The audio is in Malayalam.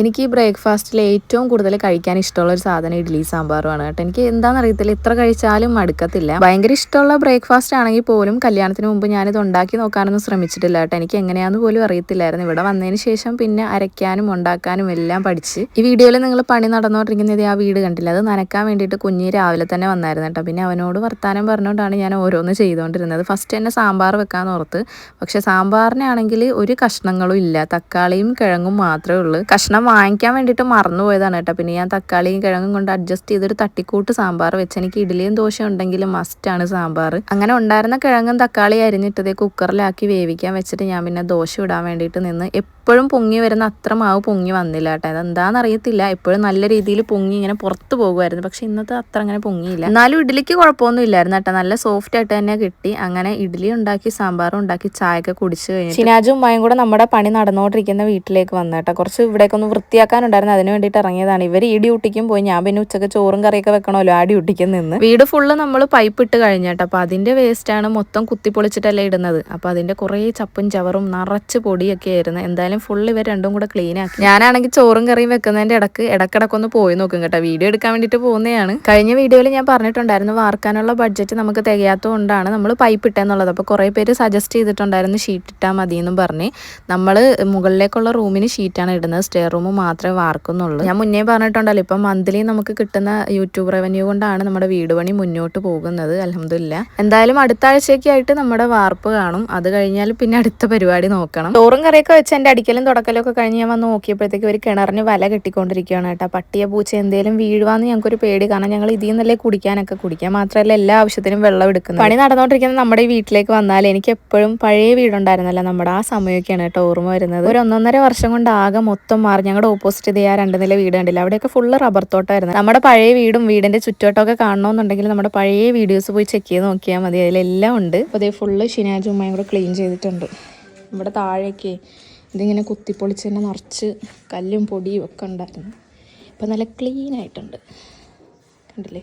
എനിക്ക് ഈ ബ്രേക്ക്ഫാസ്റ്റിൽ ഏറ്റവും കൂടുതൽ കഴിക്കാൻ ഇഷ്ടമുള്ള ഒരു സാധനം ഇഡ്ഡലി സാമ്പാറുമാണ് കേട്ടോ. എനിക്ക് എന്താണെന്ന് അറിയത്തില്ല എത്ര കഴിച്ചാലും മടുക്കത്തില്ല. ഭയങ്കര ഇഷ്ടമുള്ള ബ്രേക്ക്ഫാസ്റ്റ് ആണെങ്കിൽ പോലും കല്യാണത്തിന് മുമ്പ് ഞാനിത് ഉണ്ടാക്കി നോക്കാനൊന്നും ശ്രമിച്ചിട്ടില്ല കേട്ടോ. എനിക്ക് എങ്ങനെയാണെന്ന് പോലും അറിയത്തില്ലായിരുന്നു. ഇവിടെ വന്നതിന് ശേഷം പിന്നെ അരയ്ക്കാനും ഉണ്ടാക്കാനും എല്ലാം പഠിച്ച്. ഈ വീഡിയോയിൽ നിങ്ങൾ പണി നടന്നുകൊണ്ടിരിക്കുന്നത് ആ വീട് കണ്ടില്ല? അത് നനക്കാൻ വേണ്ടിയിട്ട് കുഞ്ഞ് രാവിലെ തന്നെ വന്നായിരുന്നു കേട്ടോ. പിന്നെ അവനോട് വർത്താനം പറഞ്ഞുകൊണ്ടാണ് ഞാൻ ഓരോന്ന് ചെയ്തുകൊണ്ടിരുന്നത്. ഫസ്റ്റ് തന്നെ സാമ്പാർ വെക്കാൻ ഓർത്ത്. പക്ഷെ സാമ്പാറിനാണെങ്കിൽ ഒരു കഷ്ണങ്ങളും ഇല്ല. തക്കാളിയും കിഴങ്ങും മാത്രമേ ഉള്ളൂ. കഷ്ണം വാങ്ങിക്കാൻ വേണ്ടിയിട്ട് മറന്നുപോയതാണ് കേട്ടോ. പിന്നെ ഞാൻ തക്കാളിയും കിഴങ്ങും കൊണ്ട് അഡ്ജസ്റ്റ് ചെയ്തൊരു തട്ടിക്കൂട്ട് സാമ്പാർ വെച്ച് എനിക്ക് ഇഡ്ഡലിയും ദോശ ഉണ്ടെങ്കിലും ആണ് സാമ്പാർ. അങ്ങനെ ഉണ്ടായിരുന്ന കിഴങ്ങും തക്കാളി അരിഞ്ഞിട്ടതേ കുക്കറിലാക്കി വേവിക്കാൻ വെച്ചിട്ട് ഞാൻ പിന്നെ ദോശ ഇടാൻ വേണ്ടിയിട്ട് നിന്ന് എപ്പോഴും പൊങ്ങി വരുന്ന അത്ര മാവ് പൊങ്ങി വന്നില്ല കേട്ടോ. അതെന്താണെന്ന് അറിയത്തില്ല എപ്പോഴും നല്ല രീതിയിൽ പൊങ്ങി ഇങ്ങനെ പുറത്ത് പോകുമായിരുന്നു. പക്ഷെ ഇന്നത്തെ അത്ര അങ്ങനെ പൊങ്ങിയില്ല. എന്നാലും ഇഡ്ഡലിക്ക് കുഴപ്പമൊന്നും ഇല്ലായിരുന്നു കേട്ടോ. നല്ല സോഫ്റ്റ് ആയിട്ട് തന്നെ കിട്ടി. അങ്ങനെ ഇഡ്ഡലി ഉണ്ടാക്കി സാമ്പാറും ഉണ്ടാക്കി ചായയൊക്കെ കുടിച്ചു കഴിഞ്ഞു ഷിനാജും ഉമ്മയും കൂടെ നമ്മുടെ പണി നടന്നുകൊണ്ടിരിക്കുന്ന വീട്ടിലേക്ക് വന്നു കേട്ടോ. കുറച്ച് ഇവിടേക്ക് ഒന്ന് വൃത്തിയാക്കാനുണ്ടായിരുന്നു. അതിന് വേണ്ടിയിട്ട് ഇറങ്ങിയതാണ്. ഇവർ ഈ ഡ്യൂട്ടിക്കും പോയി. ഞാൻ പിന്നെ ഉച്ചയ്ക്ക് ചോറും കറിയൊക്കെ വെക്കണമല്ലോ ആ ഡ്യൂട്ടിക്ക് നിന്ന്. വീട് ഫുള്ള് നമ്മൾ പൈപ്പ് ഇട്ട് കഴിഞ്ഞിട്ട് അപ്പോൾ അതിന്റെ വേസ്റ്റാണ് മൊത്തം കുത്തിപ്പൊളിച്ചിട്ടല്ലേ ഇടുന്നത്. അപ്പോൾ അതിന്റെ കുറേ ചപ്പും ചവറും നിറച്ച് പൊടിയൊക്കെ ആയിരുന്നു. എന്തായാലും ഫുള്ള് ഇവർ രണ്ടും കൂടെ ക്ലീൻ ആക്കി. ഞാനാണെങ്കിൽ ചോറും കറിയും വെക്കുന്നതിന്റെ ഇടയ്ക്ക് ഇടക്കിടക്കൊന്ന് പോയി നോക്കും കേട്ടോ. വീഡിയോ എടുക്കാൻ വേണ്ടിട്ട് പോകുന്നതാണ്. കഴിഞ്ഞ വീഡിയോയിൽ ഞാൻ പറഞ്ഞിട്ടുണ്ടായിരുന്നു വാർക്കാനുള്ള ബഡ്ജറ്റ് നമുക്ക് തികയാത്തതുകൊണ്ടാണ് നമ്മൾ പൈപ്പ് ഇട്ടെന്നുള്ളത്. അപ്പോൾ കുറേ പേര് സജസ്റ്റ് ചെയ്തിട്ടുണ്ടായിരുന്നു ഷീറ്റ് ഇട്ടാൽ മതി എന്നും പറഞ്ഞ്. നമ്മൾ മുകളിലേക്കുള്ള റൂമിന് ഷീറ്റാണ് ഇടുന്നത്. സ്റ്റെയർ റൂം മാത്രമേ വാർക്കുന്നുള്ളൂ. ഞാൻ മുന്നേ പറഞ്ഞിട്ടുണ്ടല്ലോ ഇപ്പം മന്ത്ലി നമുക്ക് കിട്ടുന്ന യൂട്യൂബ് റവന്യൂ കൊണ്ടാണ് നമ്മുടെ വീട് പണി മുന്നോട്ട് പോകുന്നത് അലഹമില്ല എന്തായാലും അടുത്ത ആഴ്ചയ്ക്കായിട്ട് നമ്മുടെ വാർപ്പ് കാണും. അത് കഴിഞ്ഞാൽ പിന്നെ അടുത്ത പരിപാടി നോക്കണം. ചോറും കറിയൊക്കെ വെച്ച് എന്റെ അടിക്കലും തുടക്കലും ഒക്കെ കഴിഞ്ഞ് ഞാൻ വന്ന് നോക്കിയപ്പോഴത്തേക്ക് ഒരു കിണറിന് വല കെട്ടിക്കൊണ്ടിരിക്കുകയാണ് കേട്ടോ. പട്ടിയ പൂച്ച എന്തേലും വീഴുവാന്ന് ഞങ്ങൾക്കൊരു പേടി കാരണം ഞങ്ങൾ ഇതിൽ നിന്നല്ലേ കുടിക്കാനൊക്കെ കുടിക്കാൻ മാത്രമല്ല എല്ലാ ആവശ്യത്തിനും വെള്ളം എടുക്കുന്നത്. പണി നടന്നുകൊണ്ടിരിക്കുന്ന നമ്മുടെ ഈ വീട്ടിലേക്ക് വന്നാൽ എനിക്ക് എപ്പോഴും പഴയ വീടുണ്ടായിരുന്നല്ലോ നമ്മുടെ ആ സമയമൊക്കെയാണ് കേട്ടോ ഓർമ്മ വരുന്നത്. ഒരു ഒന്നൊന്നര വർഷം കൊണ്ട് ആകെ മൊത്തം മാറി. ഞങ്ങളുടെ ഓപ്പോസിറ്റ് ഇത് ആ രണ്ട് നില വീട് കണ്ടില്ല? അവിടെയൊക്കെ ഫുള്ള് റബ്ബർ തോട്ടമായിരുന്നു. നമ്മുടെ പഴയ വീടും വീടിന്റെ ചുറ്റോട്ടൊക്കെ കാണണമെന്നുണ്ടെങ്കിൽ നമ്മുടെ പഴയ വീഡിയോസ് പോയി ചെക്ക് ചെയ്ത് നോക്കിയാൽ മതി. അതിലെല്ലാം ഉണ്ട്. അപ്പോൾ അതേ ഫുള്ള് ഷിനാജും കൂടെ ക്ലീൻ ചെയ്തിട്ടുണ്ട്. ഇവിടെ താഴേക്ക് ഇതിങ്ങനെ കുത്തിപ്പൊളിച്ച് തന്നെ നിറച്ച് കല്ലും പൊടിയും ഒക്കെ ഉണ്ടായിരുന്നു. ഇപ്പം നല്ല ക്ലീൻ ആയിട്ടുണ്ട്. കണ്ടില്ലേ?